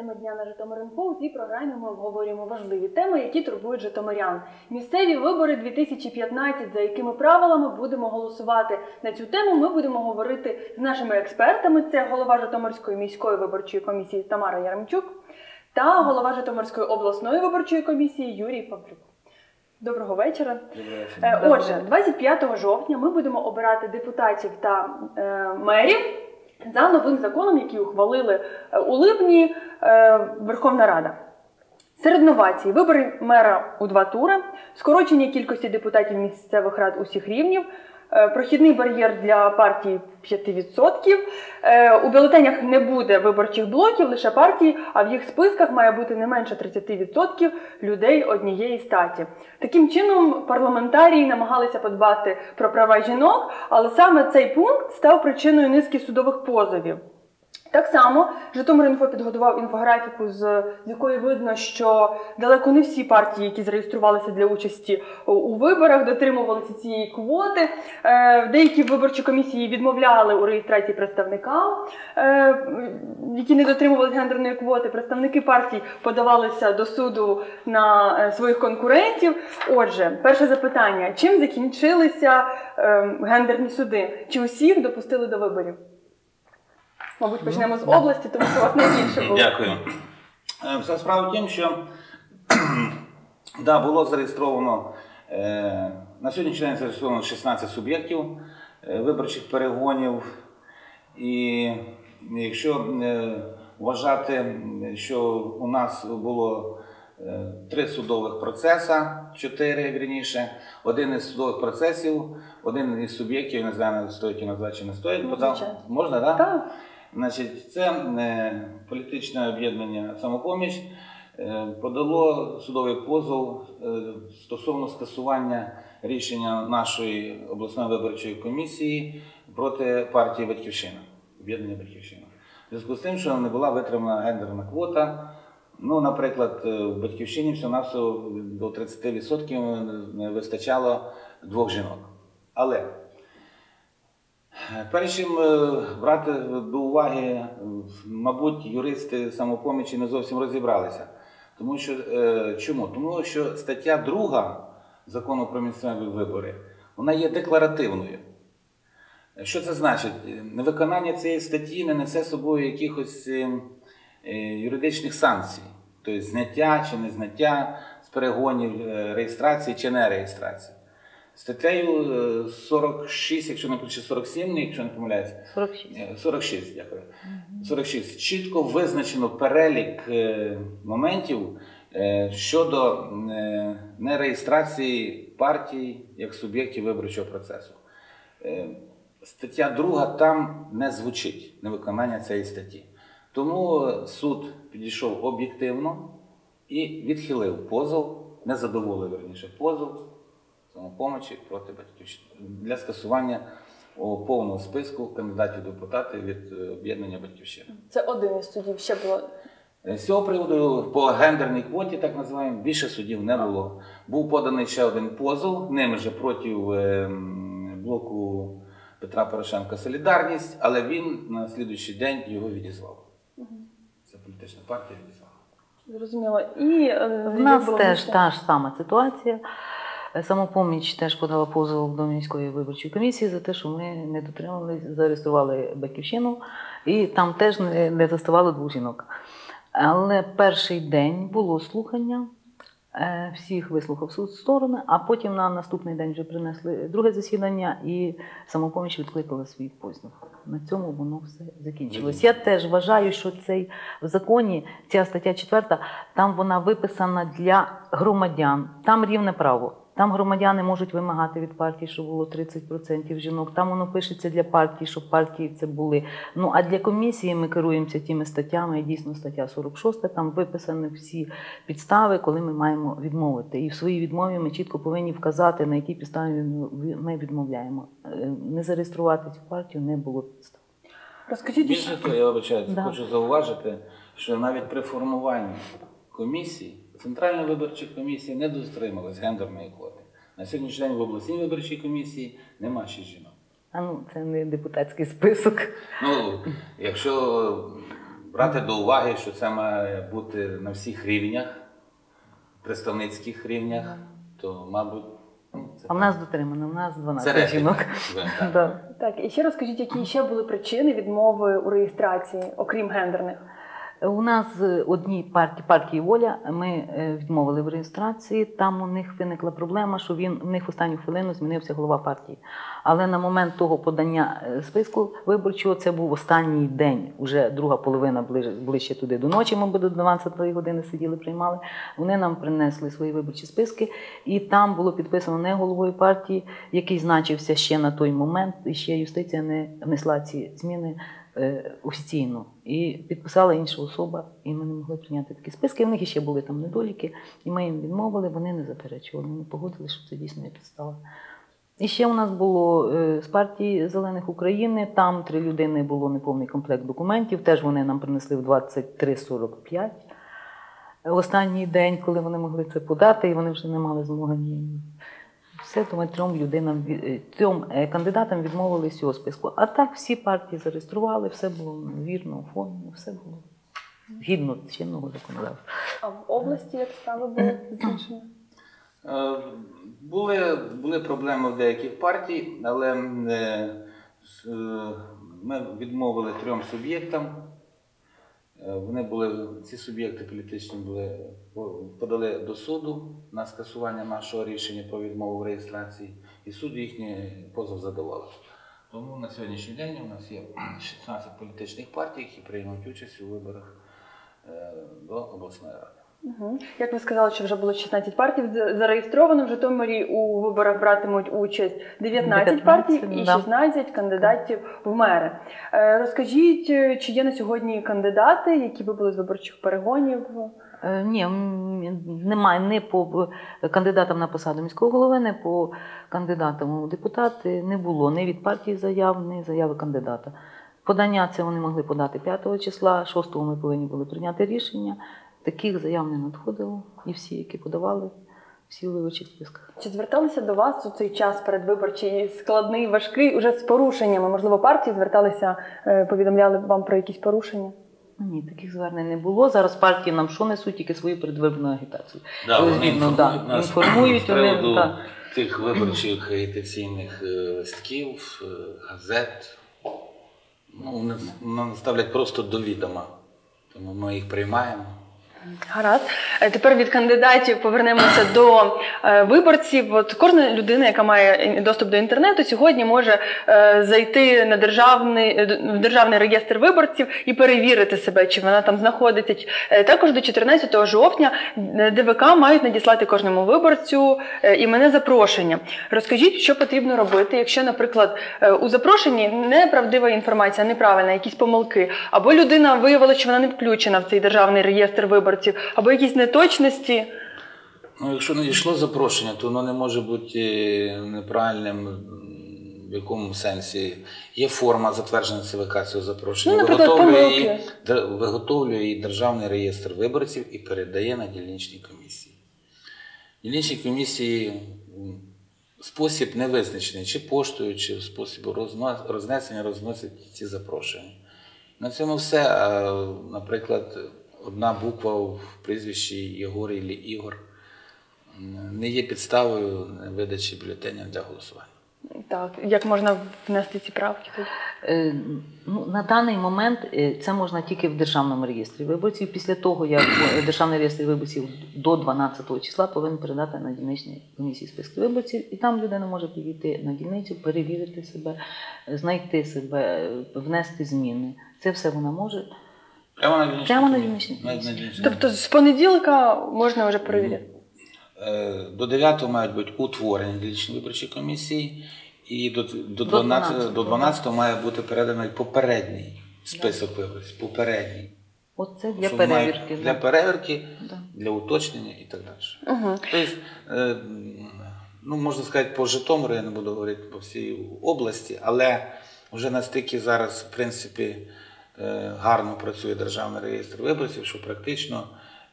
Теми дня на Житомир.Інфо. У цій програмі ми обговорюємо важливі теми, які турбують житомирян. Місцеві вибори 2015, за якими правилами будемо голосувати на цю тему. Ми будемо говорити з нашими експертами. Це голова Житомирської міської виборчої комісії Тамара Яремчук та голова Житомирської обласної виборчої комісії Юрій Павлюк. Доброго вечора. Е, Отже, 25 жовтня ми будемо обирати депутатів та е, мерів за новим законом, який ухвалили е, у липні Верховна Рада. Серед новацій вибори мера у два тури, скорочення кількості депутатів місцевих рад усіх рівнів, е, прохідний бар'єр для партій 5%. Е, У бюлетенях не буде виборчих блоків, лише партії, а в їх списках має бути не менше 30% людей однієї статі. Таким чином, парламентарії намагалися подбати про права жінок, але саме цей пункт став причиною низки судових позовів. Так само Житомир.Інфо підготував інфографіку, з, якої видно, що далеко не всі партії, які зареєструвалися для участі у, виборах, дотримувалися цієї квоти. Е, деякі виборчі комісії відмовляли у реєстрації представникам, е, які не дотримувалися гендерної квоти. Представники партій подавалися до суду на е, своїх конкурентів. Отже, перше запитання: чим закінчилися е, гендерні суди? Чи усіх допустили до виборів? Мабуть, почнемо з області, тому що у вас найбільше було. Дякую. Е, Вся справа в тім, що да, було зареєстровано е, на сьогоднішній день зареєстровано 16 суб'єктів е, виборчих перегонів. І якщо е, вважати, що у нас було е, три судових процеси, чотири вірніше, один із судових процесів, один із суб'єктів, не знаю, стоїть і назвати чи не стоїть, Ну, подав. Можна, так? Да? Так. Значить, це е, політичне об'єднання самопоміч е, подало судовий позов е, стосовно скасування рішення нашої обласної виборчої комісії проти партії Батьківщина, об'єднання Батьківщина. В зв'язку з тим, що не була витримана гендерна квота. Ну, наприклад, в Батьківщині всього-навсього до 30% не вистачало двох жінок. Але Перш чим е, брати до уваги, е, мабуть, юристи самопомічі не зовсім розібралися. Тому що е, чому? Тому що стаття 2 закону про місцеві вибори вона є декларативною. Що це значить? Невиконання цієї статті не несе собою якихось е, е, юридичних санкцій, тобто зняття чи не зняття з перегонів, е, реєстрації чи не реєстрації. Статтею е, 46, якщо не пише 47, якщо не помиляюся, 46. Е, 46, дякую. 46. Чітко визначено перелік е, моментів е, щодо е, нереєстрації партій як суб'єктів виборчого процесу. Е, Стаття 2 там не звучить невиконання цієї статті. Тому е, суд підійшов об'єктивно і відхилив позов, не задоволив верніше позов самопомочі проти батьківщини для скасування повного списку кандидатів депутати від е, об'єднання батьківщини. Це один із судів. Ще було Е, З цього приводу по гендерній квоті, так називаємо, більше судів не було. Був поданий ще один позов, ним же проти е, блоку Петра Порошенка Солідарність, але він на слідуючий день його відізвав. Це політична партія відізвала. зрозуміло. І В нас теж та ж сама ситуація. Самопоміч теж подала позов до міської виборчої комісії за те, що ми не дотримали, зареєстрували батьківщину, і там теж не, не заставало двох жінок. Але перший день було слухання, е, всіх вислухав суд сторони, а потім на наступний день вже принесли друге засідання, і самопоміч відкликала свій позов. На цьому воно все закінчилось. Я теж вважаю, що цей в законі ця стаття 4, там вона виписана для громадян, там рівне право. Там громадяни можуть вимагати від партії, щоб було 30% жінок. Там воно пишеться для партії, щоб партії це були. Ну а для комісії ми керуємося тими статтями. І дійсно стаття 46, там виписані всі підстави, коли ми маємо відмовити. І в своїй відмові ми чітко повинні вказати, на які підстави ми відмовляємо. Е, Не зареєструвати цю партію не було підстав. Розкажіть Більше того, я вибачаюсь, Да. хочу зауважити, що навіть при формуванні комісії Центральна виборча комісія не дотрималась гендерної квоти. На сьогоднішній день в обласній виборчій комісії нема ще жінок. А ну це не депутатський список. Ну, якщо брати до уваги, що це має бути на всіх рівнях, представницьких рівнях, то, мабуть, ну, це, А в нас дотримано, в нас 12 це жінок. скажімо так. Да. Так, і ще розкажіть, які ще були причини відмови у реєстрації, окрім гендерних? У нас е, одній партії, партії Воля, ми е, відмовили в реєстрації. Там у них виникла проблема, що він в них останню хвилину змінився голова партії. Але на момент того подання е, списку виборчого це був останній день. Уже друга половина ближче, ближче туди до ночі. Ми до 12 години сиділи, приймали. Вони нам принесли свої виборчі списки, і там було підписано не головою партії, який значився ще на той момент, і ще юстиція не внесла ці зміни е, офіційно. І підписала інша особа, і ми не могли прийняти такі списки. В них ще були там недоліки, і ми їм відмовили, вони не заперечували, вони погодили, що це дійсно є підстава. І ще у нас було е, з партії Зелених України, там три людини було неповний комплект документів, теж вони нам принесли в 23.45. Останній день, коли вони могли це подати, і вони вже не мали змоги ні. Все, тому трьом людинам від- е, трьом е, кандидатам відмовили з цього списку. А так всі партії зареєстрували, все було вірно, оформлено, все було гідно чинного законодавства. А в області як справи були закінчені? Е, Були, були проблеми в деяких партій, але ми відмовили трьом суб'єктам. Вони були, ці суб'єкти політичні були, подали до суду на скасування нашого рішення про відмову в реєстрації, і суд їхній позов задоволив. Тому на сьогоднішній день у нас є 16 політичних партій, які приймуть участь у виборах е, до обласної ради. Угу. Як ви сказали, що вже було 16 партій зареєстровано в Житомирі у виборах братимуть участь 19, 19, партій і да. 16 кандидатів в мери. Е, Розкажіть, чи є на сьогодні кандидати, які вибули з виборчих перегонів? Е, Ні, немає не по е, кандидатам на посаду міського голови, не по кандидатам у депутати не було ні від партії заяв, ні заяви кандидата. Подання це вони могли подати 5 числа, 6 ми повинні були прийняти рішення. Таких заяв не надходило, і всі, які подавали, всі у виборчих списках. Чи зверталися до вас у цей час передвиборчий складний, важкий, уже з порушеннями? Можливо, партії зверталися, е, повідомляли вам про якісь порушення? Ні, таких звернень не було. Зараз партії нам що несуть, тільки свою передвиборну агітацію. Да, вони Звідно, інформують да, нас інформують вони, тих виборчих агітаційних е, листків, е, газет. Ну, нам ставлять просто до відома. Тому ми їх приймаємо. Гаразд. Е, Тепер від кандидатів повернемося до е, виборців. От кожна людина, яка має доступ до інтернету, сьогодні може е, зайти на державний в державний реєстр виборців і перевірити себе, чи вона там знаходиться. Також до 14 жовтня ДВК мають надіслати кожному виборцю е, іменне запрошення. Розкажіть, що потрібно робити, якщо, наприклад, у запрошенні неправдива інформація, неправильна, якісь помилки, або людина виявила, що вона не включена в цей державний реєстр виборців, або якісь неточності. Ну, якщо надійшло запрошення, то воно не може бути е, неправильним в якому сенсі. Є форма затверджена ЦВК цього запрошення. Ну, виготовлює, її, виготовлює її Державний реєстр виборців і передає на дільничні комісії. Дільничні комісії спосіб не визначений, чи поштою, чи спосіб рознесення розносять ці запрошення. На цьому все. Наприклад, одна буква в прізвищі Єгор і Ігор не є підставою видачі бюлетеня для голосування. Так, як можна внести ці правки? Е, Ну, на даний момент е, це можна тільки в державному реєстрі виборців. Після того, як е, державний реєстр виборців до 12 числа повинен передати на дільничні комісії списки виборців, і там людина може підійти на дільницю, перевірити себе, знайти себе, внести зміни. Це все вона може. Прямо на дільничні Прямо на дільничні На- на Тобто з понеділка можна вже перевіряти. Е, До 9 мають бути утворені дільничні виборчі комісії, і до, до, До 12, 12. до 12 має бути переданий попередній список виборців. Попередній. Оце для перевірки. Для перевірки, Да. для уточнення і так далі. Угу. Тобто, е, ну, можна сказати, по Житомиру, я не буду говорити по всій області, але вже настільки зараз, в принципі, гарно працює Державний реєстр виборців, що практично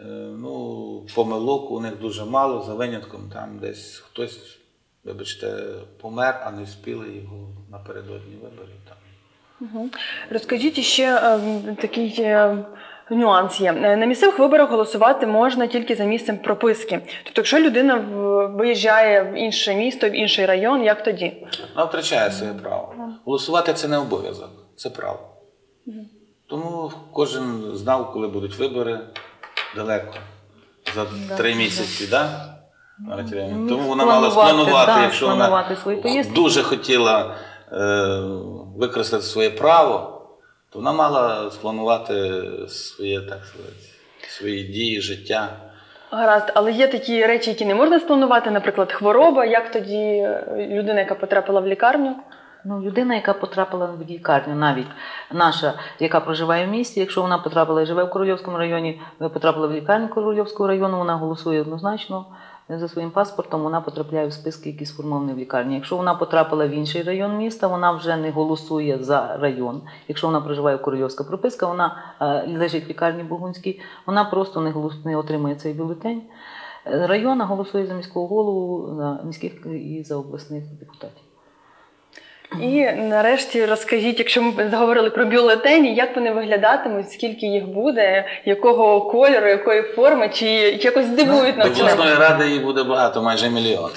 е, ну, помилок у них дуже мало, за винятком там десь хтось, вибачте, помер, а не встигли його напередодні виборів. Там. Розкажіть ще е, такий е, нюанс є. Е, На місцевих виборах голосувати можна тільки за місцем прописки. Тобто, якщо людина виїжджає в інше місто, в інший район, як тоді? Вона втрачає своє право. Голосувати це не обов'язок, це право. Тому кожен знав, коли будуть вибори далеко. За три місяці, да? Марія Тому вона мала спланувати, спланувати, да, якщо вона дуже хотіла е, використати своє право, то вона мала спланувати своє, так сказати, свої дії, життя. Гаразд, але є такі речі, які не можна спланувати, наприклад, хвороба. Як тоді е, людина, яка потрапила в лікарню? Ну, людина, яка потрапила в лікарню, навіть наша, яка проживає в місті, якщо вона потрапила і живе в Корольовському районі, потрапила в лікарню Корольовського району, вона голосує однозначно за своїм паспортом, вона потрапляє в списки, які сформовані в лікарні. Якщо вона потрапила в інший район міста, вона вже не голосує за район. Якщо вона проживає в Корольовська прописка, вона е, лежить в лікарні Бугунській, вона просто не, голос, не отримує цей бюлетень. Районна голосує за міського голову, за міських і за обласних депутатів. І нарешті розкажіть, якщо ми заговорили про бюлетені, як вони виглядатимуть, скільки їх буде, якого кольору, якої форми, чи якось здивують До нас? обласної ради її буде багато, майже мільйон.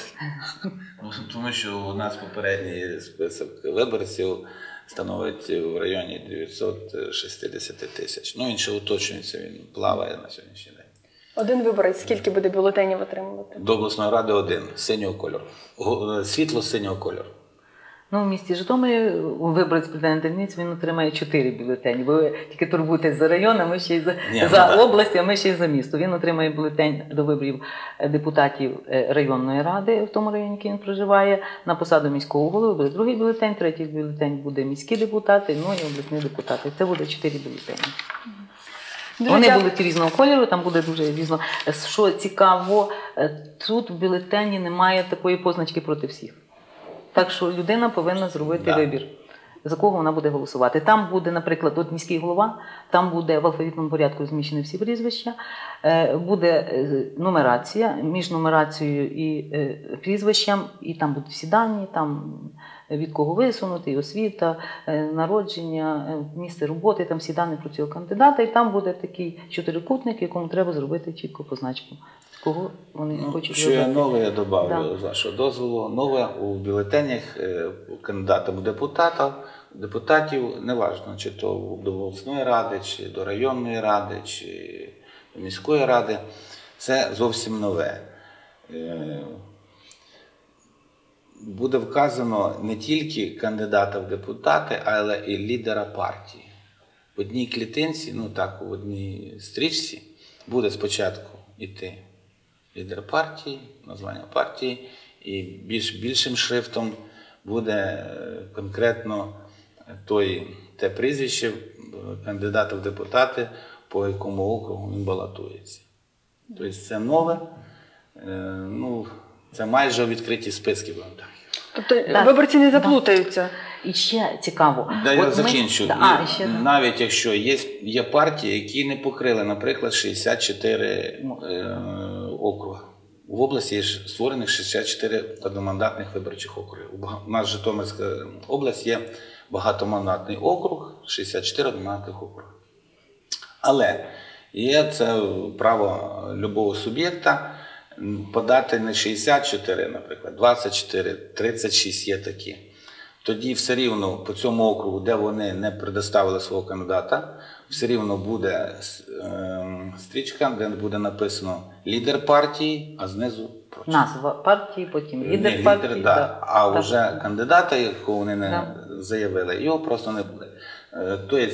Ну, Тому що у нас попередній список виборців становить в районі 960 тисяч. Ну, він ще уточнюється, він плаває на сьогоднішній день. Один виборець, скільки буде бюлетенів отримувати? До обласної ради один синього кольору. Світло синього кольору. Ну, в місті Житомирі виборець президента дільниць він отримає чотири бюлетені. бо Ви тільки турбуєтесь за район, а ми ще й за, Ні, ну за так. область, а ми ще й за місто. Він отримає бюлетень до виборів е, депутатів е, районної ради в тому районі, який він проживає. На посаду міського голови буде другий бюлетень, третій бюлетень буде міські депутати, ну і обласні депутати. Це буде чотири бюлетені. Дуже Вони дякую. будуть різного кольору, там буде дуже різно. Що цікаво, е, тут в бюлетені немає такої позначки проти всіх. Так що людина повинна зробити Да. вибір, за кого вона буде голосувати. Там буде, наприклад, от міський голова, там буде в алфавітному порядку зміщені всі прізвища, е, буде е, нумерація між нумерацією і е, прізвищем, і там будуть всі дані, там від кого висунути, і освіта, народження, місце роботи, там всі дані про цього кандидата, і там буде такий чотирикутник, якому треба зробити чітко позначку, кого вони Ну, хочуть що я вибрати. нове, я додав Да. з вашого дозволу. Нове у бюлетенях е, кандидата в депутата, депутатів, неважно, чи то до обласної ради, чи до районної ради, чи до міської ради. Це зовсім нове. Е, Буде вказано не тільки кандидата в депутати, але і лідера партії. В одній клітинці, ну так, в одній стрічці буде спочатку йти лідер партії, названня партії, і більш більшим шрифтом буде е, конкретно той, те прізвище е, кандидата в депутати, по якому округу він балотується. Тобто це нове, е, ну, це майже відкриті списки. будемо так. Тобто виборці не Да. заплутаються. І ще цікаво. Да, я ми- закінчу. Да, А, ще, да. Навіть якщо є, є партії, які не покрили, наприклад, 64 е, округи. В області є створених 64 одномандатних виборчих округів. У нас Житомирська область є багатомандатний округ, 64 одномандатних округи. Але є це право любого суб'єкта подати не 64, наприклад, 24, 36 є такі. Тоді все рівно по цьому округу, де вони не предоставили свого кандидата, все рівно буде ем, стрічка, де буде написано лідер партії, а знизу прочі. Назва партії, потім лідер Ні, партії. да. да. А Так. вже кандидата, якого вони не Да. заявили, його просто не буде. Тобто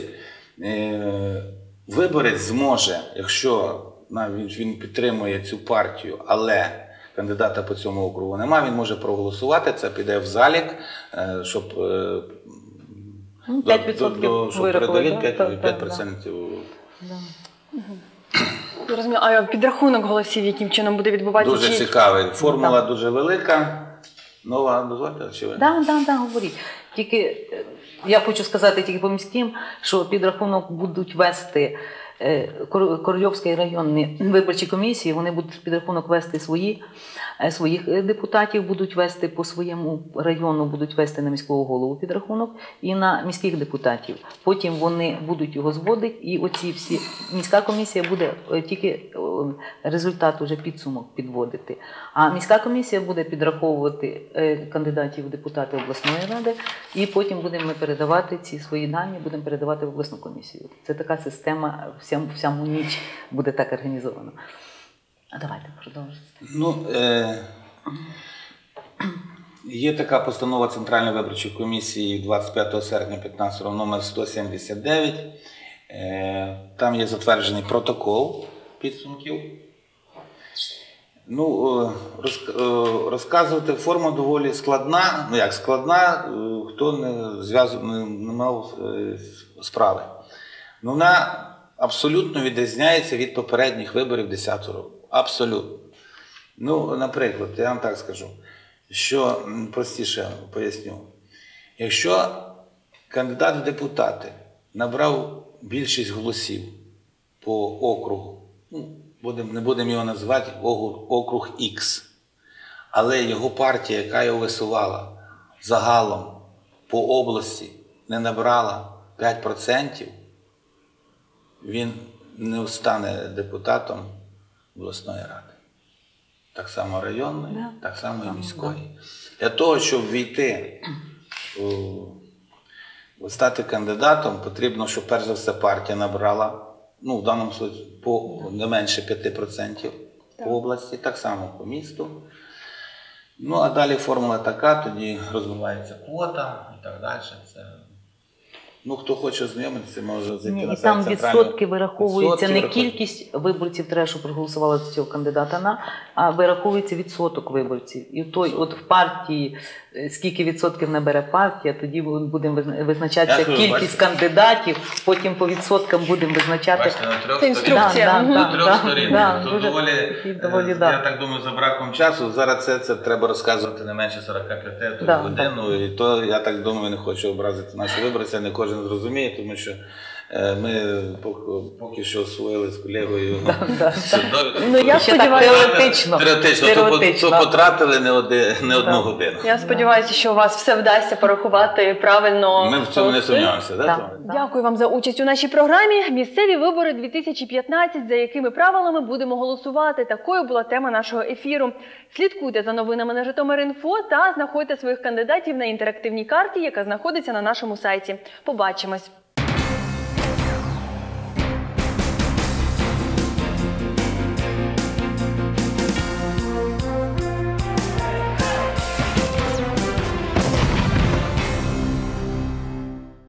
виборець зможе, якщо навіть він підтримує цю партію, але кандидата по цьому округу немає, він може проголосувати, це піде в залік, е, щоб, е, Ну, до- 5% до- до- щоб передали 5%, Так, так, 5%. Я розумію, а підрахунок голосів, яким чином буде відбуватися? Дуже Чи- цікавий. Формула Да. дуже велика. Нова, дозвольте, чи ви? Да, да, да, говоріть. Тільки е, я хочу сказати тільки по міським, що підрахунок будуть вести Корольовської районної виборчі комісії, вони будуть підрахунок вести свої. Е, Своїх е, депутатів будуть вести по своєму району, будуть вести на міського голову підрахунок і на міських депутатів. Потім вони будуть його зводити, і оці всі міська комісія буде е, тільки е, результат уже підсумок підводити. А міська комісія буде підраховувати е, кандидатів в депутати обласної ради, і потім будемо передавати ці свої дані, будемо передавати в обласну комісію. Це така система, вся, всяму ніч буде так організована. А давайте продовжуємо. Ну, е, є така постанова Центральної виборчої комісії 25 серпня 2015 року номер 179. Е, там є затверджений протокол підсумків. Ну, е, е, розказувати форма доволі складна. Ну як складна, хто не, зв'язу, не, мав справи. Ну, вона абсолютно відрізняється від попередніх виборів 10 року. Абсолютно. Ну, наприклад, я вам так скажу, що простіше поясню. Якщо кандидат в депутати набрав більшість голосів по округу, ну, будем, не будемо його називати округ, X, але його партія, яка його висувала загалом по області, не набрала 5%, він не стане депутатом обласної ради. Так само районної, Да. так само і міської. Для того, щоб війти, у- стати кандидатом, потрібно, щоб перш за все партія набрала, ну, в даному по не менше 5% по області, так само по місту. Ну, а далі формула така, тоді розвивається квота і так далі. Це... Ну, хто хоче ознайомитися, може зайти Ні, на і сайт там центрального- відсотки вираховуються Відсотки не кількість виборців треба, що проголосували за цього кандидата на, а вираховується відсоток виборців. І той, от в партії, е, скільки відсотків набере партія, тоді будемо визначатися Дякую, кількість бачите. кандидатів, потім по відсоткам будемо визначати. Бачите, на трьох Це сторінках. інструкція. Да, Мгм. да, На трьох да, сторінках. Тут дуже доволі, такий е, доволі, я так думаю, за браком часу. Зараз це, це треба розказувати не менше 45 Да, годину. І то, я так думаю, не хочу образити наші виборця, не кожен зрозуміє, тому що ми поки, що освоїли з колегою. Ну, я сподіваюся- теоретично. Теоретично, то, потратили не, одну годину. Я сподіваюся, що у вас все вдасться порахувати правильно. Ми в цьому не сумніваємося? Дякую вам за участь у нашій програмі. Місцеві вибори 2015. За якими правилами будемо голосувати? Такою була тема нашого ефіру. Слідкуйте за новинами на Житомир.Інфо та знаходьте своїх кандидатів на інтерактивній карті, яка знаходиться на нашому сайті. Побачимось.